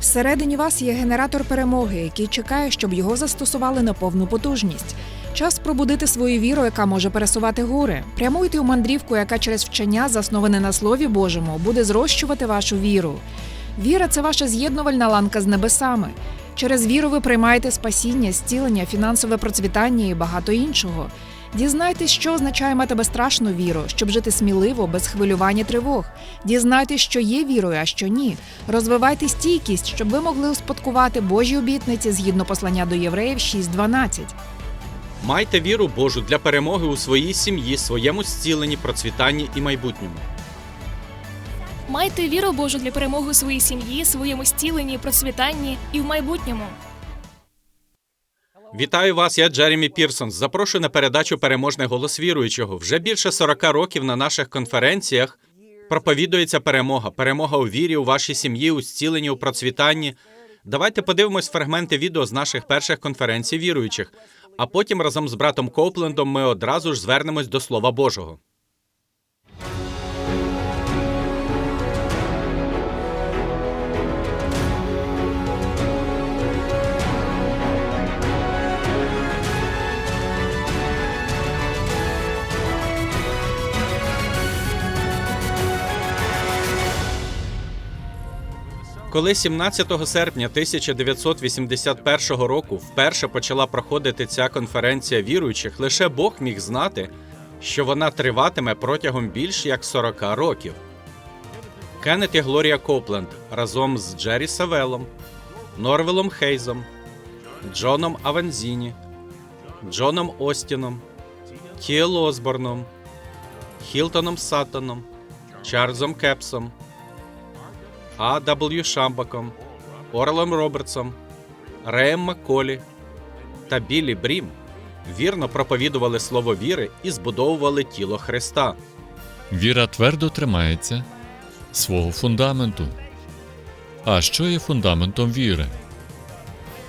Всередині вас є генератор перемоги, який чекає, щоб його застосували на повну потужність. Час пробудити свою віру, яка може пересувати гори. Прямуйте у мандрівку, яка через вчення, засноване на Слові Божому, буде зрощувати вашу віру. Віра це ваша з'єднувальна ланка з небесами. Через віру ви приймаєте спасіння, зцілення, фінансове процвітання і багато іншого. Дізнайтесь, що означає мати безстрашну віру, щоб жити сміливо, без хвилювань і тривог. Дізнайтесь, що є вірою, а що ні. Розвивайте стійкість, щоб ви могли успадкувати Божі обітниці згідно послання до євреїв 6.12. Майте віру Божу для перемоги у своїй сім'ї, своєму зціленні, процвітанні і майбутньому. Майте віру Божу для перемоги у своїй сім'ї, своєму зціленні, процвітанні і в майбутньому. Вітаю вас, я Джеремі Пірсон. Запрошую на передачу Переможний голос віруючого. Вже більше 40 років на наших конференціях проповідується перемога. Перемога у вірі, у вашій сім'ї, у зціленні, у процвітанні. Давайте подивимось фрагменти відео з наших перших конференцій віруючих, а потім разом з братом Коплендом ми одразу ж звернемось до Слова Божого. Коли 17 серпня 1981 року вперше почала проходити ця конференція віруючих, лише Бог міг знати, що вона триватиме протягом більш як 40 років. Кеннет і Глорія Копленд разом з Джері Савелом, Норвелом Хейзом, Джоном Аванзіні, Джоном Остіном, Тіел Осборном, Хілтоном Саттоном, Чарльзом Кепсом. А. В. Шамбаком, Орлом Робертсом, Реєм Макколі та Біллі Брім вірно проповідували слово віри і збудовували тіло Христа. Віра твердо тримається свого фундаменту. А що є фундаментом віри?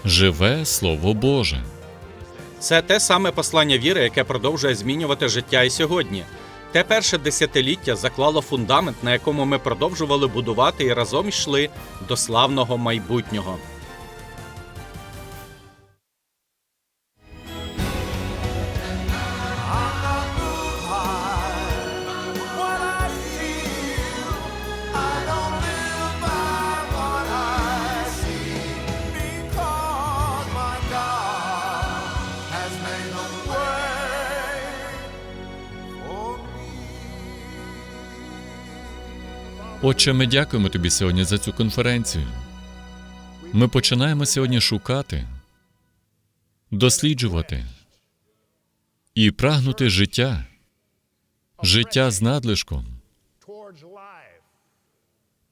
Живе Слово Боже. Це те саме послання віри, яке продовжує змінювати життя і сьогодні. Те перше десятиліття заклало фундамент, на якому ми продовжували будувати і разом йшли до славного майбутнього. Отче, ми дякуємо тобі сьогодні за цю конференцію. Ми починаємо сьогодні шукати, досліджувати і прагнути життя, життя з надлишком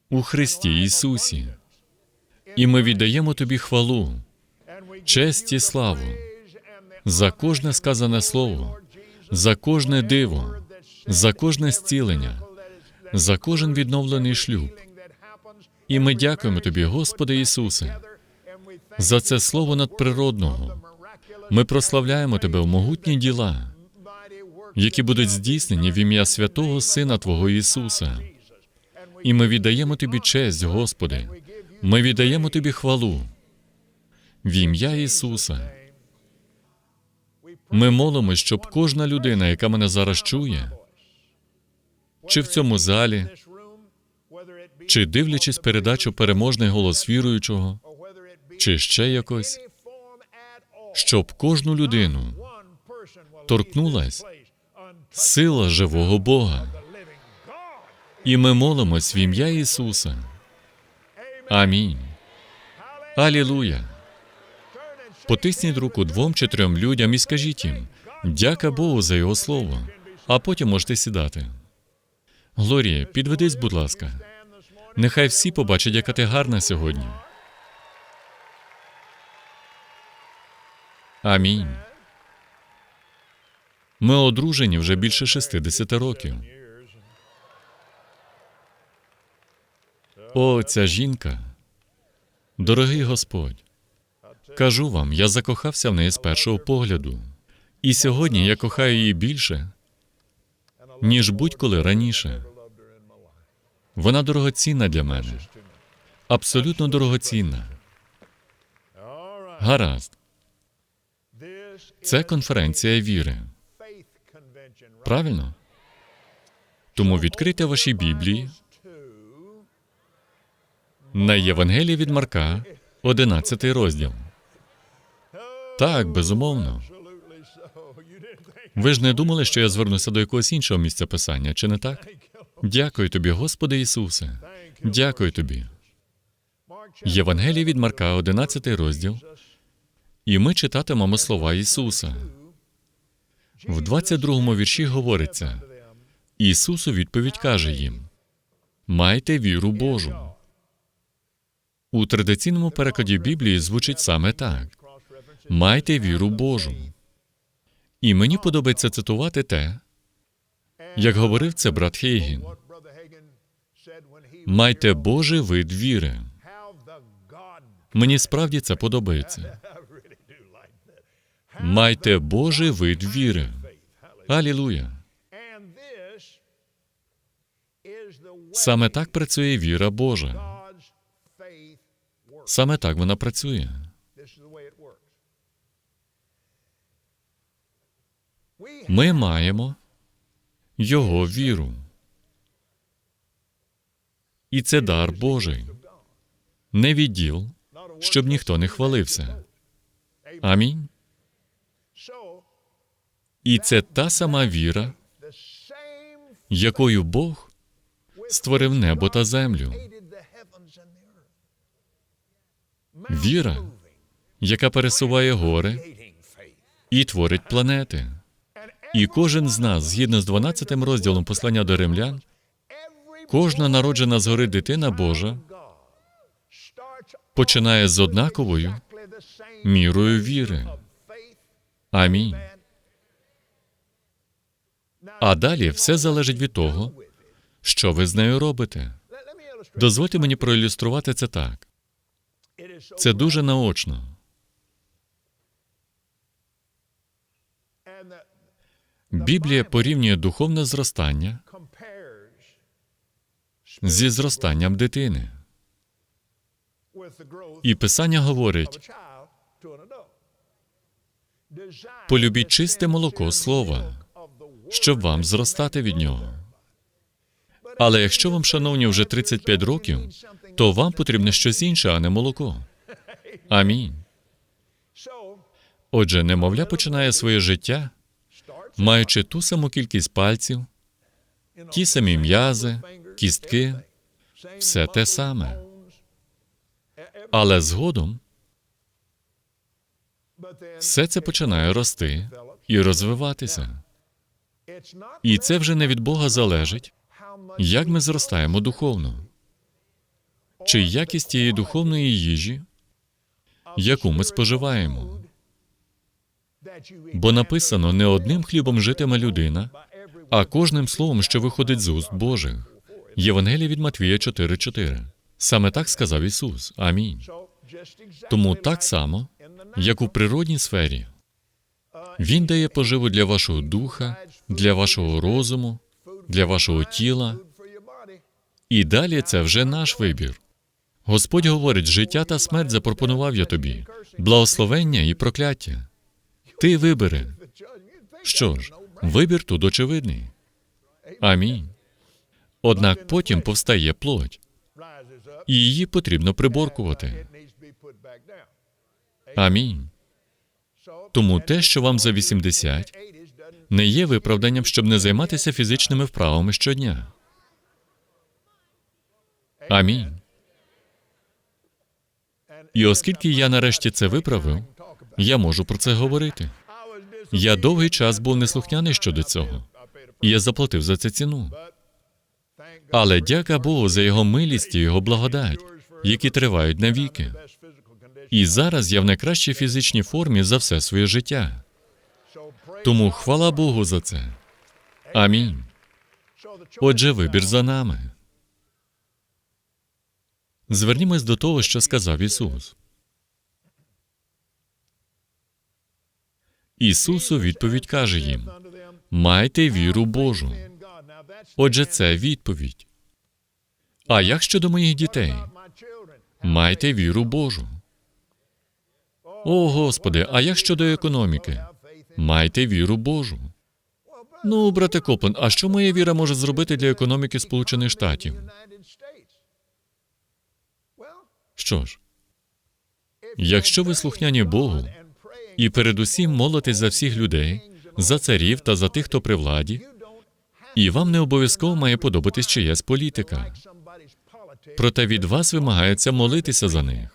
у Христі Ісусі. І ми віддаємо тобі хвалу, честь і славу за кожне сказане слово, за кожне диво, за кожне зцілення, за кожен відновлений шлюб. І ми дякуємо тобі, Господи Ісусе, за це слово надприродного. Ми прославляємо Тебе в могутні діла, які будуть здійснені в ім'я святого Сина Твого Ісуса. І ми віддаємо Тобі честь, Господи. Ми віддаємо Тобі хвалу в ім'я Ісуса. Ми молимось, щоб кожна людина, яка мене зараз чує, чи в цьому залі, чи дивлячись передачу переможний голос віруючого, чи ще якось, щоб кожну людину торкнулась сила живого Бога. І ми молимось в ім'я Ісуса. Амінь. Алілуя. Потисніть руку двом чи трьом людям і скажіть їм дяка Богу за Його слово, а потім можете сідати. Глорія, підведись, будь ласка. Нехай всі побачать, яка ти гарна сьогодні. Амінь. Ми одружені вже більше 60 років. О, ця жінка. Дорогий Господь, кажу вам, я закохався в неї з першого погляду. І сьогодні я кохаю її більше, ніж будь-коли раніше. Вона дорогоцінна для мене. абсолютно дорогоцінна. Гаразд, це конференція віри. Правильно? Тому відкрийте ваші Біблії на Євангелії від Марка, 11 розділ. Так, безумовно. Ви ж не думали, що я звернуся до якогось іншого місця писання, чи не так? Дякую тобі, Господи Ісусе. Дякую тобі. Євангеліє від Марка, 11 розділ. І ми читатимемо слова Ісуса. В 22 вірші говориться: Ісус у відповідь каже їм: Майте віру Божу. У традиційному перекладі Біблії звучить саме так: Майте віру Божу. І мені подобається цитувати те, як говорив це брат Хейгін. Майте Божий вид віри. Мені справді це подобається. Майте Божий вид віри. Алілуя. Саме так працює віра Божа. Саме так вона працює. Ми маємо Його віру. І це дар Божий. Не відділ, щоб ніхто не хвалився. Амінь. І це та сама віра, якою Бог створив небо та землю. Віра, яка пересуває гори і творить планети. І кожен з нас, згідно з 12 розділом послання до римлян, кожна народжена згори дитина Божа починає з однаковою мірою віри. Амінь. А далі все залежить від того, що ви з нею робите. Дозвольте мені проілюструвати це так. Це дуже наочно. Біблія порівнює духовне зростання зі зростанням дитини. І Писання говорить: полюбіть чисте молоко слова, щоб вам зростати від нього. Але якщо вам, шановні, вже 35 років, то вам потрібне щось інше, а не молоко. Амінь. Отже, немовля починає своє життя, маючи ту саму кількість пальців, ті самі м'язи, кістки, все те саме. Але згодом все це починає рости і розвиватися. І це вже не від Бога залежить, як ми зростаємо духовно, чи якість тієї духовної їжі, яку ми споживаємо. Бо написано не одним хлібом житиме людина, а кожним словом, що виходить з уст Божих. Євангелія від Матвія 4.4. Саме так сказав Ісус. Амінь. Тому так само, як у природній сфері, Він дає поживу для вашого духа, для вашого розуму, для вашого тіла. І далі це вже наш вибір. Господь говорить, життя та смерть запропонував я тобі, благословення і прокляття. Ти вибери. Що ж, вибір тут очевидний. Амінь. Однак потім повстає плоть, і її потрібно приборкувати. Амінь. Тому те, що вам за 80, не є виправданням, щоб не займатися фізичними вправами щодня. Амінь. І оскільки я нарешті це виправив, я можу про це говорити. Я довгий час був неслухняний щодо цього, я заплатив за це ціну. Але дяка Богу за його милість і його благодать, які тривають навіки. І зараз я в найкращій фізичній формі за все своє життя. Тому хвала Богу за це. Амінь. Отже, вибір за нами. Звернімось до того, що сказав Ісус. Ісус у відповідь каже їм: Майте віру Божу. Отже, це відповідь. А як щодо моїх дітей? Майте віру Божу. О, Господи, а як щодо економіки? Майте віру Божу. Ну, брате Коплен, а що моя віра може зробити для економіки Сполучених Штатів? Що ж, якщо ви слухняні Богу і передусім молитесь за всіх людей, за царів та за тих, хто при владі, і вам не обов'язково має подобатись чиясь політика. Проте від вас вимагається молитися за них.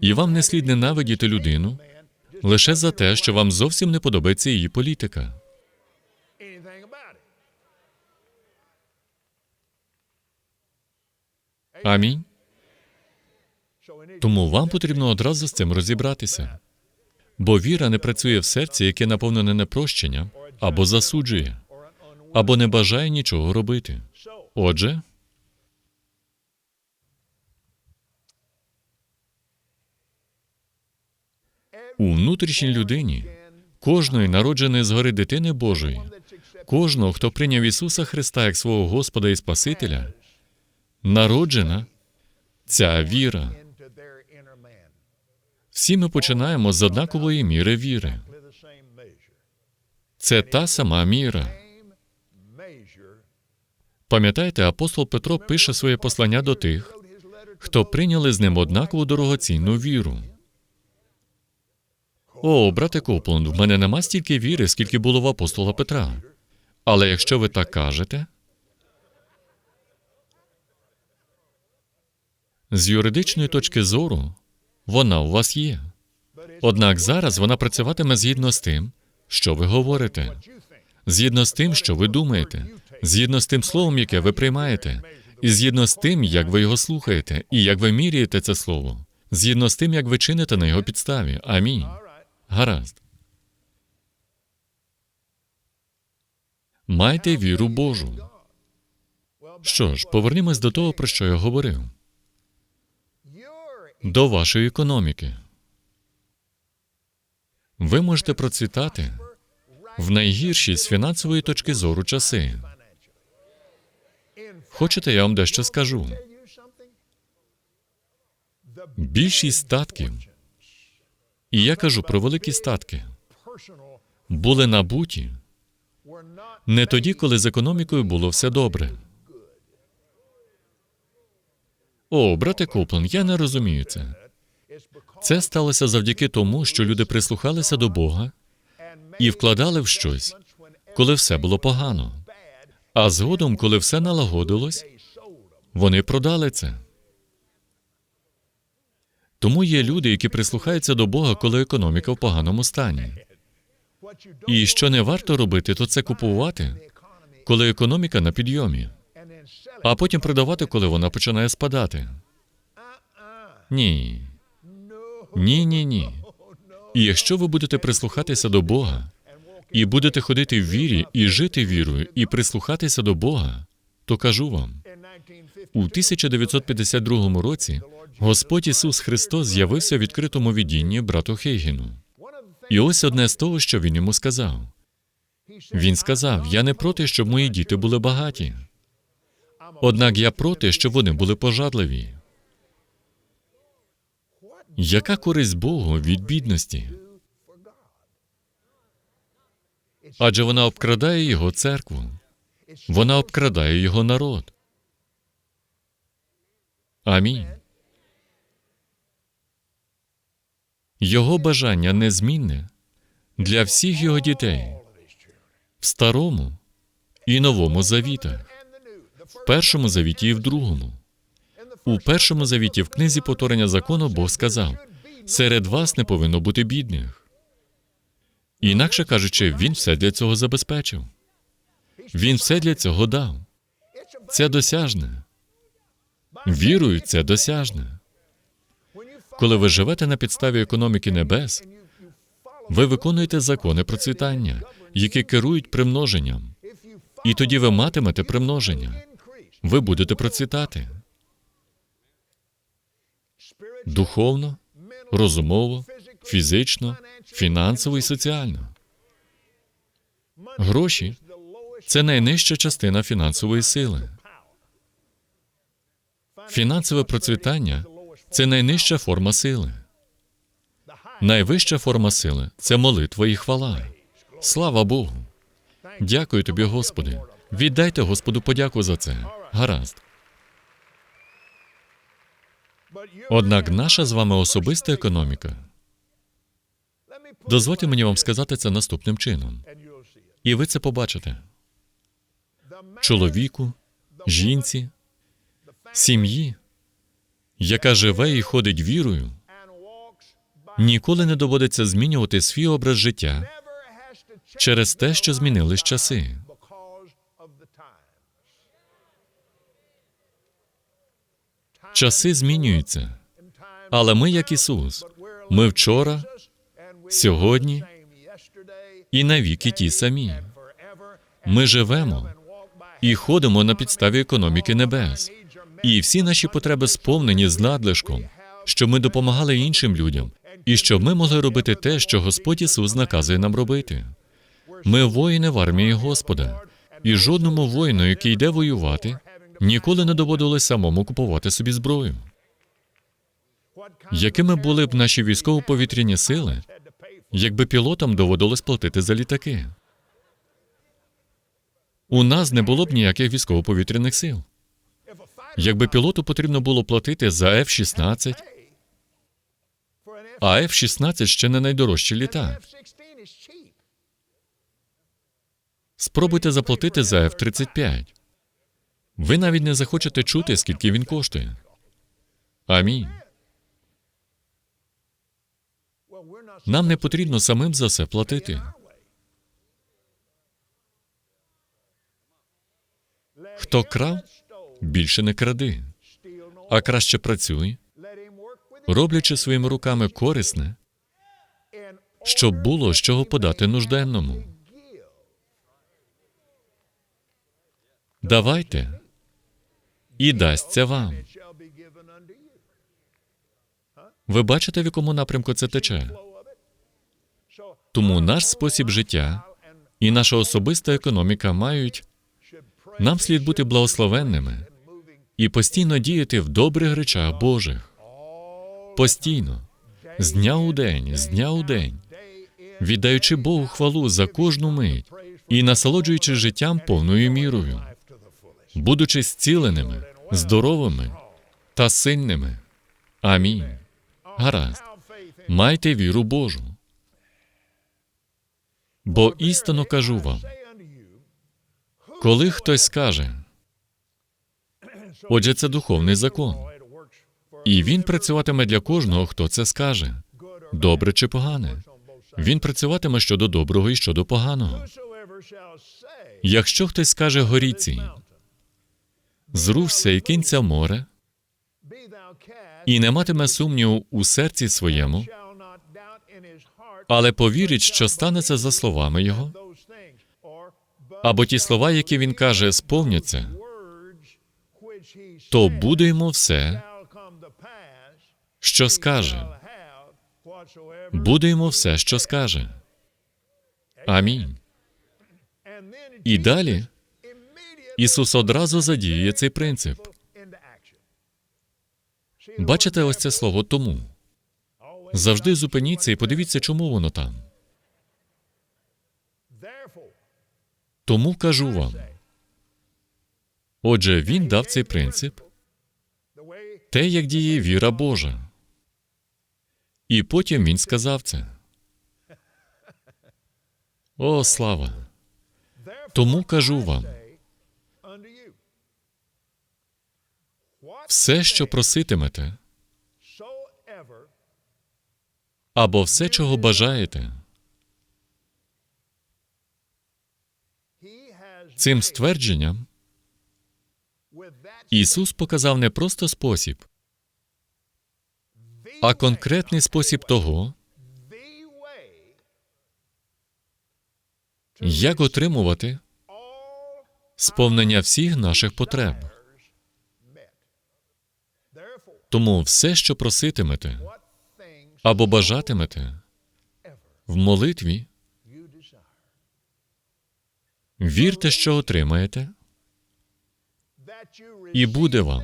І вам не слід ненавидіти людину лише за те, що вам зовсім не подобається її політика. Амінь. Тому вам потрібно одразу з цим розібратися. Бо віра не працює в серці, яке наповнене непрощенням, або засуджує, або не бажає нічого робити. Отже, у внутрішній людині, кожної народженої згори дитини Божої, кожного, хто прийняв Ісуса Христа як свого Господа і Спасителя, народжена ця віра. Всі ми починаємо з однакової міри віри. Це та сама міра. Пам'ятаєте, апостол Петро пише своє послання до тих, хто прийняли з ним однакову дорогоцінну віру. О, брате Копланд, в мене нема стільки віри, скільки було в апостола Петра. Але якщо ви так кажете, з юридичної точки зору вона у вас є. Однак зараз вона працюватиме згідно з тим, що ви говорите, згідно з тим, що ви думаєте, згідно з тим словом, яке ви приймаєте, і згідно з тим, як ви його слухаєте, і як ви міряєте це слово, згідно з тим, як ви чините на його підставі. Амінь. Гаразд. Майте віру Божу. Що ж, повернімось до того, про що я говорив. До вашої економіки. Ви можете процвітати в найгірші з фінансової точки зору часи. Хочете, я вам дещо скажу? Більшість статків, і я кажу про великі статки, були набуті не тоді, коли з економікою було все добре. О, брате Коплен, я не розумію це. Це сталося завдяки тому, що люди прислухалися до Бога і вкладали в щось, коли все було погано. А згодом, коли все налагодилось, вони продали це. Тому є люди, які прислухаються до Бога, коли економіка в поганому стані. І що не варто робити, то це купувати, коли економіка на підйомі, а потім продавати, коли вона починає спадати. Ні. Ні, ні, ні. І якщо ви будете прислухатися до Бога, і будете ходити в вірі, і жити вірою, і прислухатися до Бога, то кажу вам, у 1952 році Господь Ісус Христос з'явився в відкритому відінні брату Хейгіну. І ось одне з того, що він йому сказав. Він сказав: Я не проти, щоб мої діти були багаті. Однак я проти, щоб вони були пожадливі. Яка користь Богу від бідності? Адже вона обкрадає його церкву, вона обкрадає його народ. Амінь. Його бажання незмінне для всіх його дітей в старому і новому завітах, в першому завіті і в другому. У першому завіті в книзі повторення закону Бог сказав: серед вас не повинно бути бідних. Інакше кажучи, він все для цього забезпечив. Він все для цього дав. Це досяжне. Вірою, це досяжне. Коли ви живете на підставі економіки небес, ви виконуєте закони процвітання, які керують примноженням. І тоді ви матимете примноження. Ви будете процвітати духовно, розумово, фізично, фінансово і соціально. Гроші це найнижча частина фінансової сили. Фінансове процвітання це найнижча форма сили. Найвища форма сили це молитва і хвала. Слава Богу. Дякую тобі, Господи. Віддайте Господу подяку за це. Гаразд. Однак наша з вами особиста економіка. Дозвольте мені вам сказати це наступним чином. І ви це побачите. Чоловіку, жінці, сім'ї, яка живе і ходить вірою, ніколи не доводиться змінювати свій образ життя через те, що змінились часи. Часи змінюються, але ми, як Ісус, ми вчора, сьогодні і навіки ті самі. Ми живемо і ходимо на підставі економіки небес. І всі наші потреби сповнені з надлишком, щоб ми допомагали іншим людям, і щоб ми могли робити те, що Господь Ісус наказує нам робити. Ми воїни в армії Господа, і жодному воїну, який йде воювати, ніколи не доводилось самому купувати собі зброю. Якими були б наші військово-повітряні сили, якби пілотам доводилось платити за літаки? У нас не було б ніяких військово-повітряних сил. Якби пілоту потрібно було платити за F-16, а F-16 ще не найдорожчий літак. Спробуйте заплатити за F-35. Ви навіть не захочете чути, скільки він коштує. Амінь. Нам не потрібно самим за все платити. Хто крав, більше не кради, а краще працюй, роблячи своїми руками корисне, щоб було з чого подати нужденному. Давайте і дасться вам. Ви бачите, в якому напрямку це тече? Тому наш спосіб життя і наша особиста економіка мають нам слід бути благословенними і постійно діяти в добрих речах Божих. Постійно, з дня у день, з дня у день, віддаючи Богу хвалу за кожну мить і насолоджуючи життям повною мірою, будучи зціленими, здоровими та сильними. Амінь. Гаразд. Майте віру Божу. Бо істинно кажу вам, коли хтось скаже, отже, це духовний закон, і він працюватиме для кожного, хто це скаже, добре чи погане. Він працюватиме щодо доброго і щодо поганого. Якщо хтось скаже горіці, зрушся і в море, і не матиме сумніву у серці своєму, але повірить, що станеться за словами його, або ті слова, які він каже, сповняться, то буде йому все, що скаже. Буде йому все, що скаже. Амінь. І далі Ісус одразу задіює цей принцип. Бачите ось це слово тому. Завжди зупиніться і подивіться, чому воно там. Тому кажу вам. Отже, він дав цей принцип, те, як діє віра Божа. І потім він сказав це. О, слава! Тому кажу вам, все, що проситимете, або все, чого бажаєте, цим ствердженням Ісус показав не просто спосіб, а конкретний спосіб того, як отримувати сповнення всіх наших потреб. Тому все, що проситимете або бажатимете в молитві, вірте, що отримаєте, і буде вам,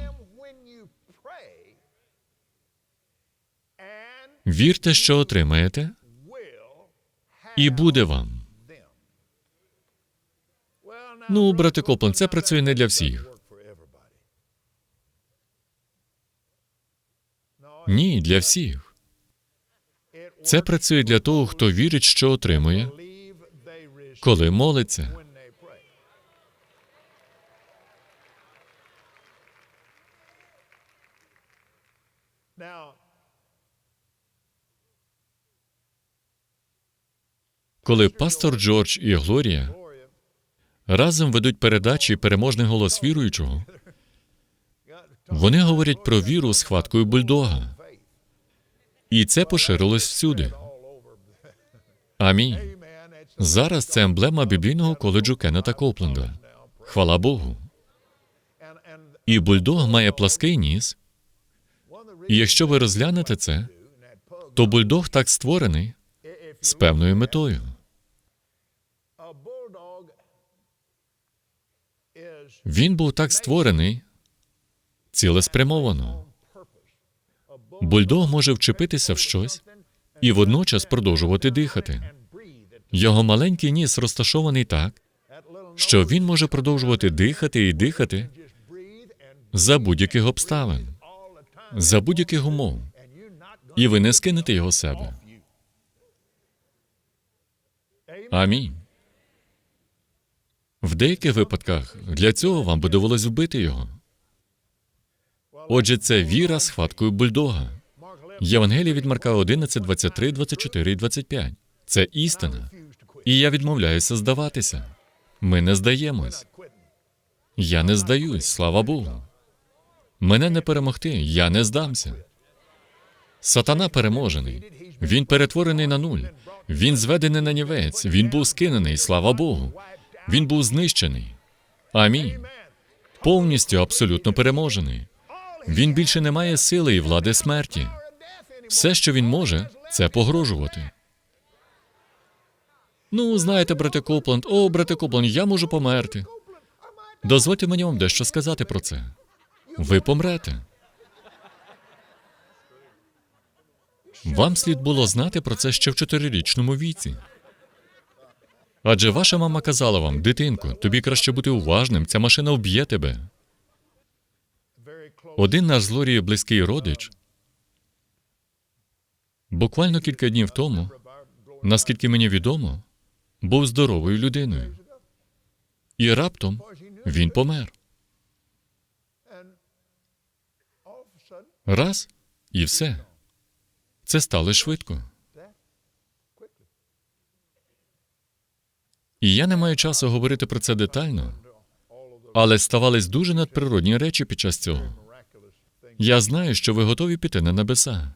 Вірте, що отримаєте, і буде вам. Ну, брате Коплен, це працює не для всіх. Ні, для всіх. Це працює для того, хто вірить, що отримує, коли молиться. Коли пастор Джордж і Глорія разом ведуть передачі «Переможний голос віруючого, вони говорять про віру з хваткою бульдога. І це поширилось всюди. Амінь. Зараз це емблема біблійного коледжу Кеннета Копленда. Хвала Богу. І бульдог має плаский ніс. І якщо ви розглянете це, то бульдог так створений з певною метою. Він був так створений цілеспрямовано. Бульдог може вчепитися в щось і водночас продовжувати дихати. Його маленький ніс розташований так, що він може продовжувати дихати і дихати за будь-яких обставин, за будь-яких умов, і ви не скинете його себе. Амінь. В деяких випадках для цього вам би довелось вбити його. Отже, це віра з хваткою бульдога. Євангелія від Марка 11, 23, 24 і 25. Це істина. І я відмовляюся здаватися. Ми не здаємось. Я не здаюсь, слава Богу. Мене не перемогти, я не здамся. Сатана переможений. Він перетворений на нуль. Він зведений на нівець. Він був скинений, слава Богу. Він був знищений. Амінь. Повністю абсолютно переможений. Він більше не має сили і влади смерті. Все, що він може, це погрожувати. Ну, знаєте, брате Копланд, о, брате Копланд, я можу померти. Дозвольте мені вам дещо сказати про це. Ви помрете. Вам слід було знати про це ще в чотирирічному віці. Адже ваша мама казала вам, дитинко, тобі краще бути уважним, ця машина вб'є тебе. Один наш з Лорією близький родич буквально кілька днів тому, наскільки мені відомо, був здоровою людиною. І раптом він помер. Раз і все. Це стало швидко. І я не маю часу говорити про це детально, але ставались дуже надприродні речі під час цього. Я знаю, що ви готові піти на небеса.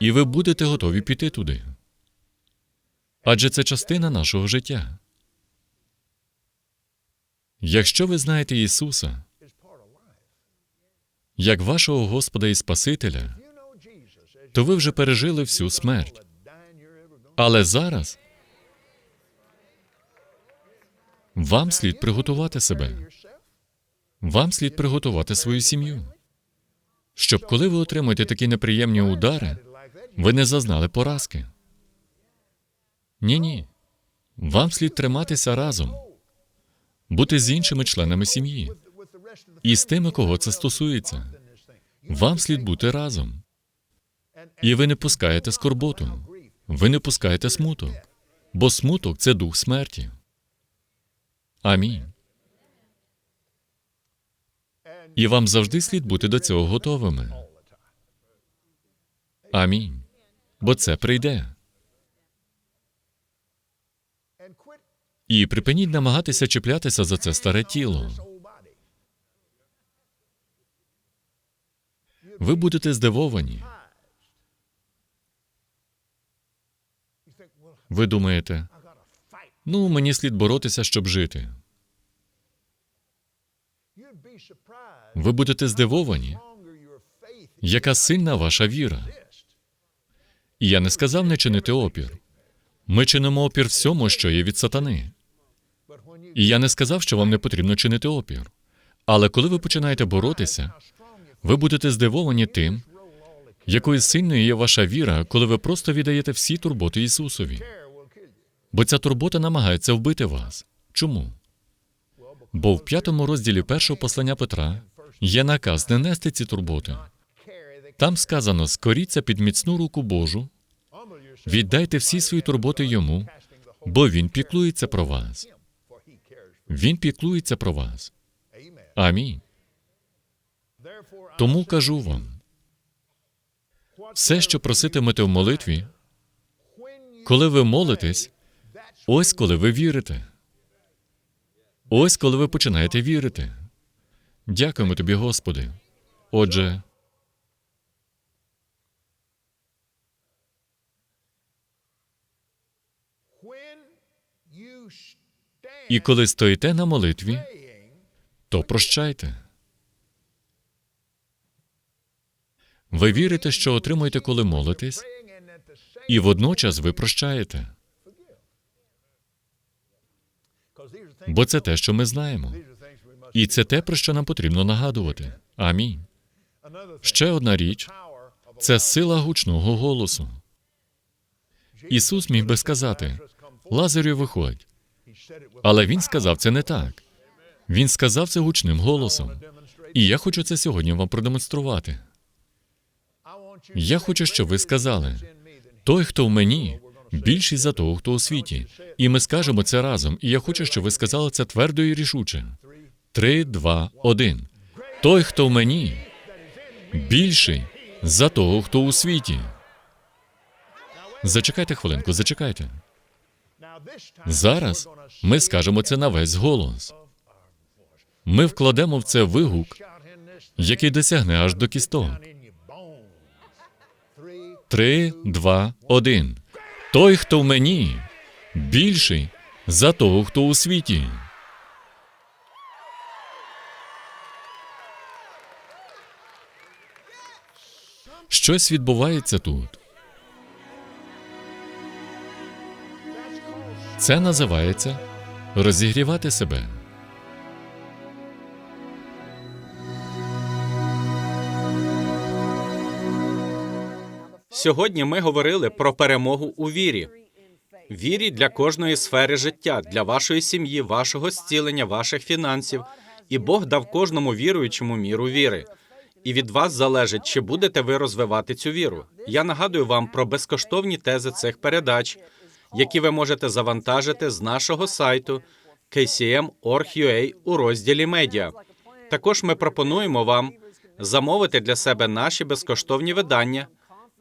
І ви будете готові піти туди. Адже це частина нашого життя. Якщо ви знаєте Ісуса як вашого Господа і Спасителя, то ви вже пережили всю смерть. Але зараз вам слід приготувати себе. Вам слід приготувати свою сім'ю, щоб коли ви отримуєте такі неприємні удари, ви не зазнали поразки. Ні, ні. Вам слід триматися разом, бути з іншими членами сім'ї і з тими, кого це стосується. Вам слід бути разом. І ви не пускаєте скорботу, ви не пускаєте смуток, бо смуток це дух смерті. Амінь. І вам завжди слід бути до цього готовими. Амінь. Бо це прийде. І припиніть намагатися чіплятися за це старе тіло. Ви будете здивовані. Ви думаєте. Ну мені слід боротися, щоб жити. Ви будете здивовані, яка сильна ваша віра. І я не сказав не чинити опір. Ми чинимо опір всьому, що є від сатани. І я не сказав, що вам не потрібно чинити опір. Але коли ви починаєте боротися, ви будете здивовані тим, якою сильною є ваша віра, коли ви просто віддаєте всі турботи Ісусові. Бо ця турбота намагається вбити вас. Чому? Бо в п'ятому розділі першого послання Петра є наказ не нести ці турботи. Там сказано: скоріться під міцну руку Божу, віддайте всі свої турботи йому, бо він піклується про вас. Він піклується про вас. Амінь. Тому кажу вам: все, що проситимете в молитві, коли ви молитесь, ось коли ви вірите. Ось коли ви починаєте вірити. Дякуємо тобі, Господи. Отже, і коли стоїте на молитві, то прощайте. Ви вірите, що отримуєте, коли молитесь, і водночас ви прощаєте. Бо це те, що ми знаємо. І це те, про що нам потрібно нагадувати. Амінь. Ще одна річ це сила гучного голосу. Ісус міг би сказати: Лазарю, виходь. Але він сказав це не так. Він сказав це гучним голосом. І я хочу це сьогодні вам продемонструвати. Я хочу, щоб ви сказали: той, хто в мені, більший за того, хто у світі. І ми скажемо це разом. І я хочу, щоб ви сказали це твердо і рішуче. Три, два, один. Той, хто в мені, більший за того, хто у світі. Зачекайте хвилинку, зачекайте. Зараз ми скажемо це на весь голос. Ми вкладемо в це вигук, який досягне аж до кісток. Три, два, один. Той, хто в мені, більший за того, хто у світі. Щось відбувається тут. Це називається розігрівати себе. Сьогодні ми говорили про перемогу у вірі. Вірі для кожної сфери життя, для вашої сім'ї, вашого зцілення, ваших фінансів. І Бог дав кожному віруючому міру віри. І від вас залежить, чи будете ви розвивати цю віру. Я нагадую вам про безкоштовні тези цих передач, які ви можете завантажити з нашого сайту kcm.org.ua у розділі медіа. Також ми пропонуємо вам замовити для себе наші безкоштовні видання,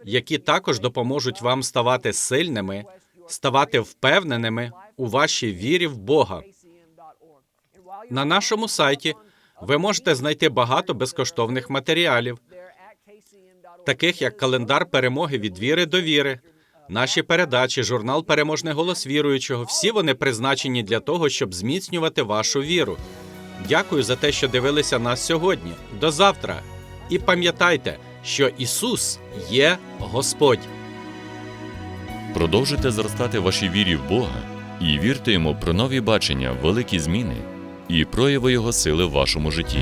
які також допоможуть вам ставати сильними, ставати впевненими у вашій вірі в Бога. На нашому сайті ви можете знайти багато безкоштовних матеріалів, таких як календар перемоги від віри до віри, наші передачі, журнал Переможний голос віруючого. Всі вони призначені для того, щоб зміцнювати вашу віру. Дякую за те, що дивилися нас сьогодні. До завтра. І пам'ятайте, що Ісус є Господь. Продовжуйте зростати в вашій вірі в Бога і вірте йому про нові бачення, великі зміни і прояви Його сили в вашому житті.